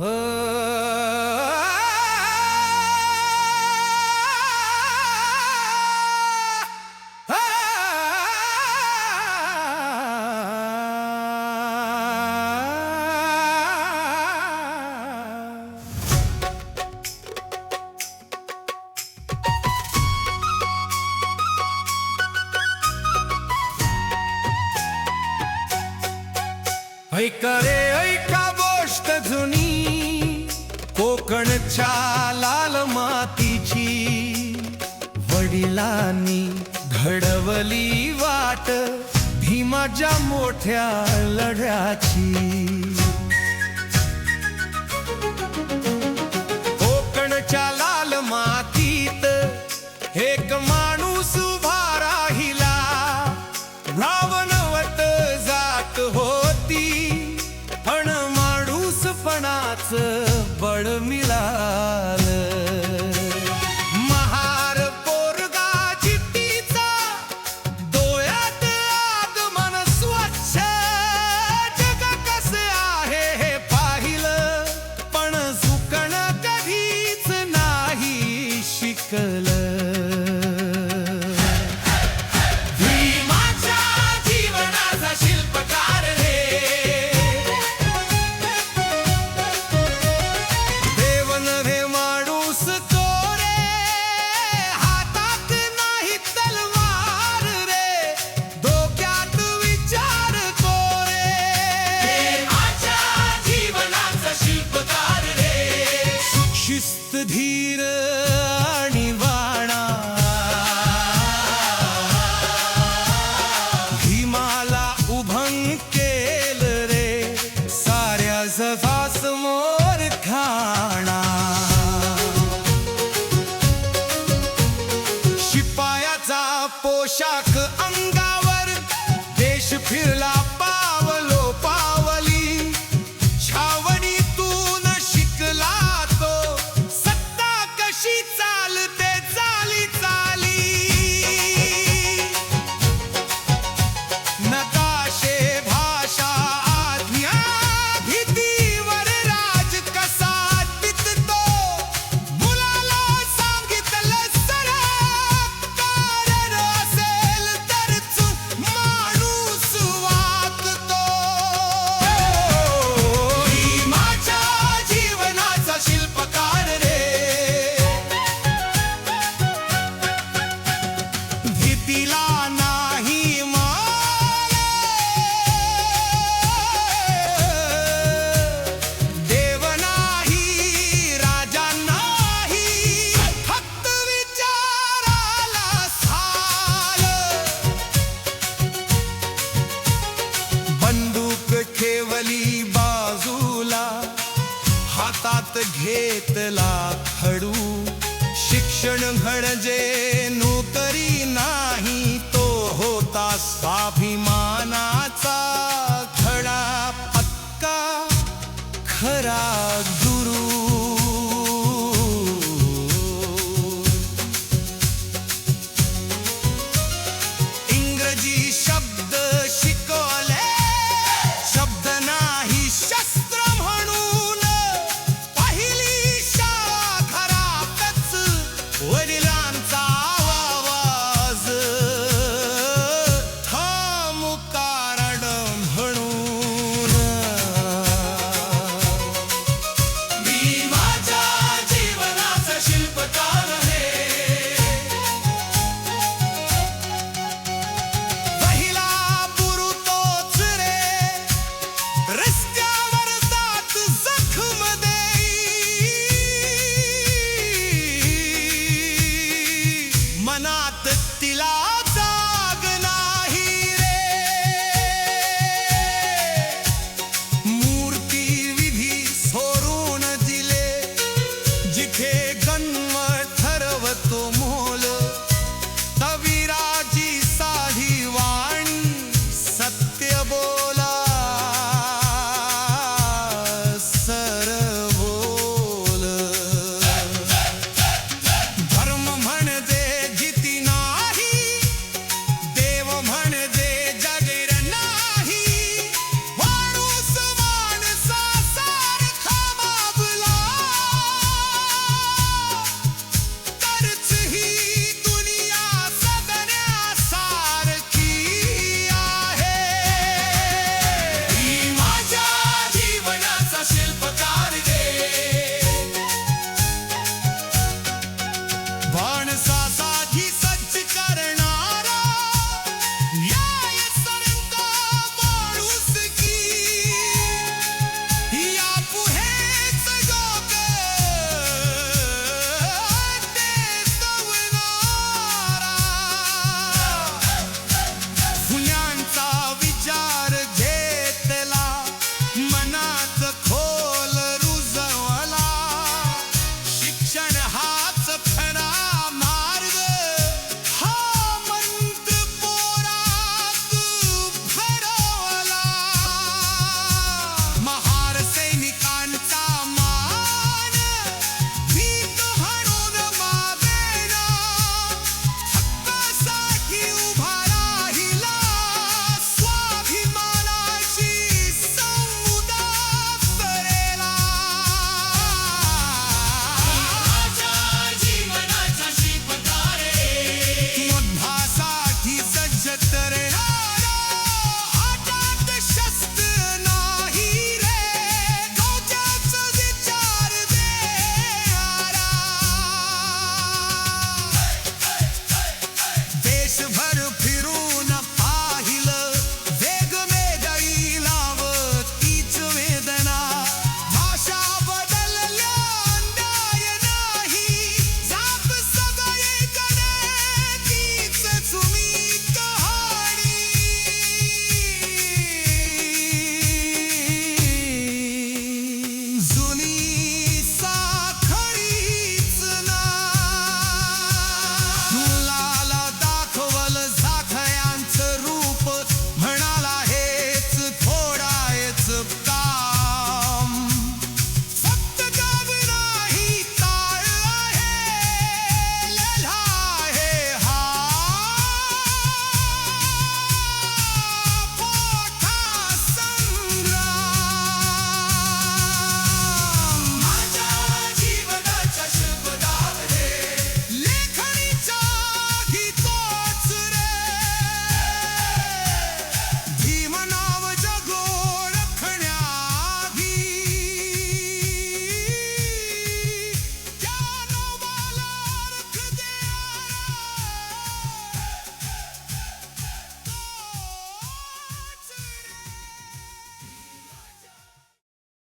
Oh. इच्छा लाल मातीची वडिलांनी घडवली वाट भीमाच्या मोठ्या लढ्याची. कोकणच्या लाल मातीत एक माणूस उभा राहिला. भावनवत जात होती पण माणूसपणाचं बड़ मिला eyes of हातात घेतला खडू शिक्षण म्हणजे नोकरी नाही तो होता स्वाभिमानाचा खडा पक्का. खरा